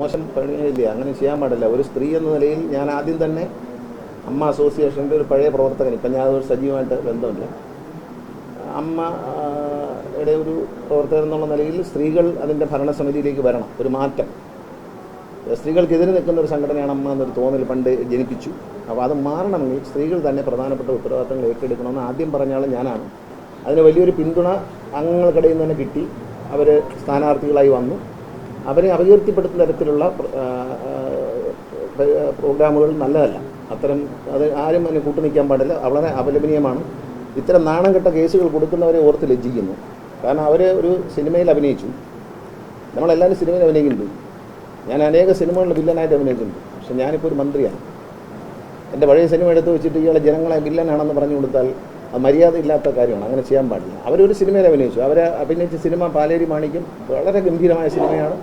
മോശം പണിയില്ല? അങ്ങനെ ചെയ്യാൻ പാടില്ല. ഒരു സ്ത്രീ എന്ന നിലയിൽ ഞാൻ ആദ്യം തന്നെ അമ്മ അസോസിയേഷന്റെ ഒരു പഴയ പ്രവർത്തകൻ. ഇപ്പം ഞാൻ അതൊരു സജീവമായിട്ട് ബന്ധമില്ല അമ്മ ആ, യുടെ ഒരു പ്രവർത്തകൻ എന്നുള്ള നിലയിൽ സ്ത്രീകൾ അതിന്റെ ഭരണസമിതിയിലേക്ക് വരണം. ഒരു മാറ്റം. സ്ത്രീകൾക്കെതിരെ നിൽക്കുന്ന ഒരു സംഘടനയാണ് അമ്മ എന്നൊരു തോന്നൽ പണ്ട് ജനിപ്പിച്ചു. അപ്പോൾ അത് മാറണമെങ്കിൽ സ്ത്രീകൾ തന്നെ പ്രധാനപ്പെട്ട ഉത്തരവാദിത്തങ്ങൾ ഏറ്റെടുക്കണമെന്ന് ആദ്യം പറഞ്ഞ ആൾ ഞാനാണ്. അതിന് വലിയൊരു പിന്തുണ അംഗങ്ങൾക്കിടയിൽ നിന്ന് തന്നെ കിട്ടി. അവർ സ്ഥാനാർത്ഥികളായി വന്നു. അവരെ അപകീർത്തിപ്പെടുത്തുന്ന തരത്തിലുള്ള പ്രോഗ്രാമുകൾ നല്ലതല്ല. അത്തരം അത് ആരും അതിനെ കൂട്ടുനിൽക്കാൻ പാടില്ല. വളരെ അപലപനീയമാണ്. ഇത്തരം നാണം കെട്ട കേസുകൾ കൊടുക്കുന്നവരെ ഓർത്ത് ലജ്ജിക്കുന്നു. കാരണം അവർ ഒരു സിനിമയിൽ അഭിനയിച്ചു. നമ്മളെല്ലാവരും സിനിമയിൽ അഭിനയിക്കുന്നുണ്ട്. ഞാൻ അനേക സിനിമകളിൽ വില്ലനായിട്ട് അഭിനയിച്ചിട്ടുണ്ട്. പക്ഷെ ഞാനിപ്പോൾ ഒരു മന്ത്രിയാണ്. എന്റെ പഴയ സിനിമ എടുത്ത് വെച്ചിട്ട് ഇയാളെ ജനങ്ങളെ വില്ലനാണെന്ന് പറഞ്ഞു കൊടുത്താൽ അത് മര്യാദയില്ലാത്ത കാര്യമാണ്. അങ്ങനെ ചെയ്യാൻ പാടില്ല. അവരൊരു സിനിമയിൽ അഭിനയിച്ചു. അവരെ അഭിനയിച്ച സിനിമ പാലേരി മാണിക്കും വളരെ ഗംഭീരമായ സിനിമയാണ്.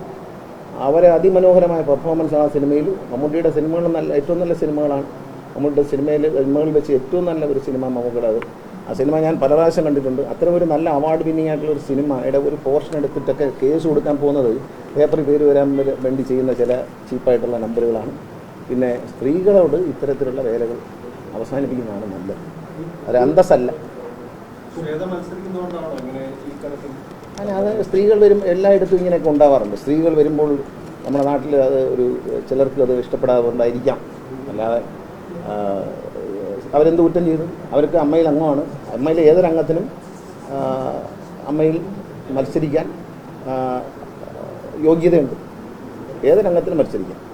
അവരെ അതിമനോഹരമായ പെർഫോമൻസ് ആ സിനിമയിൽ മമ്മൂട്ടിയുടെ സിനിമകൾ നല്ല ഏറ്റവും നല്ല സിനിമകളാണ്. മമ്മൂട്ടിയുടെ സിനിമയിൽ സിനിമകളിൽ വെച്ച് ഏറ്റവും നല്ല ഒരു സിനിമ മമ്മൂട്ടിയുടെ അത്. ആ സിനിമ ഞാൻ പല പ്രാവശ്യം കണ്ടിട്ടുണ്ട്. അത്തരം ഒരു നല്ല അവാർഡ് വിന്നിങ് ആയിട്ടുള്ള ഒരു സിനിമയുടെ ഒരു പോർഷൻ എടുത്തിട്ടൊക്കെ കേസ് കൊടുക്കാൻ പോകുന്നത് പേപ്പറിൽ പേര് വരാൻ വേണ്ടി ചെയ്യുന്ന ചില ചീപ്പായിട്ടുള്ള നമ്പറുകളാണ്. പിന്നെ സ്ത്രീകളോട് ഇത്തരത്തിലുള്ള വേലകൾ അവസാനിപ്പിക്കുന്നതാണ് നല്ലത്. ഒരു അന്തസ്സല്ല. അല്ല അത് സ്ത്രീകൾ വരും എല്ലായിടത്തും ഇങ്ങനെയൊക്കെ ഉണ്ടാവാറുണ്ട്. സ്ത്രീകൾ വരുമ്പോൾ നമ്മുടെ നാട്ടിൽ അത് ഒരു ചിലർക്ക് അത് ഇഷ്ടപ്പെടാറുണ്ടായിരിക്കാം അല്ലാതെ അവരെന്ത് കുറ്റം ചെയ്തു? അവർക്ക് അമ്മയിൽ അംഗമാണ്. അമ്മയിൽ ഏതൊരംഗത്തിനും അമ്മയിൽ മത്സരിക്കാൻ യോഗ്യതയുണ്ട്. ഏതൊരംഗത്തിനും മത്സരിക്കാം.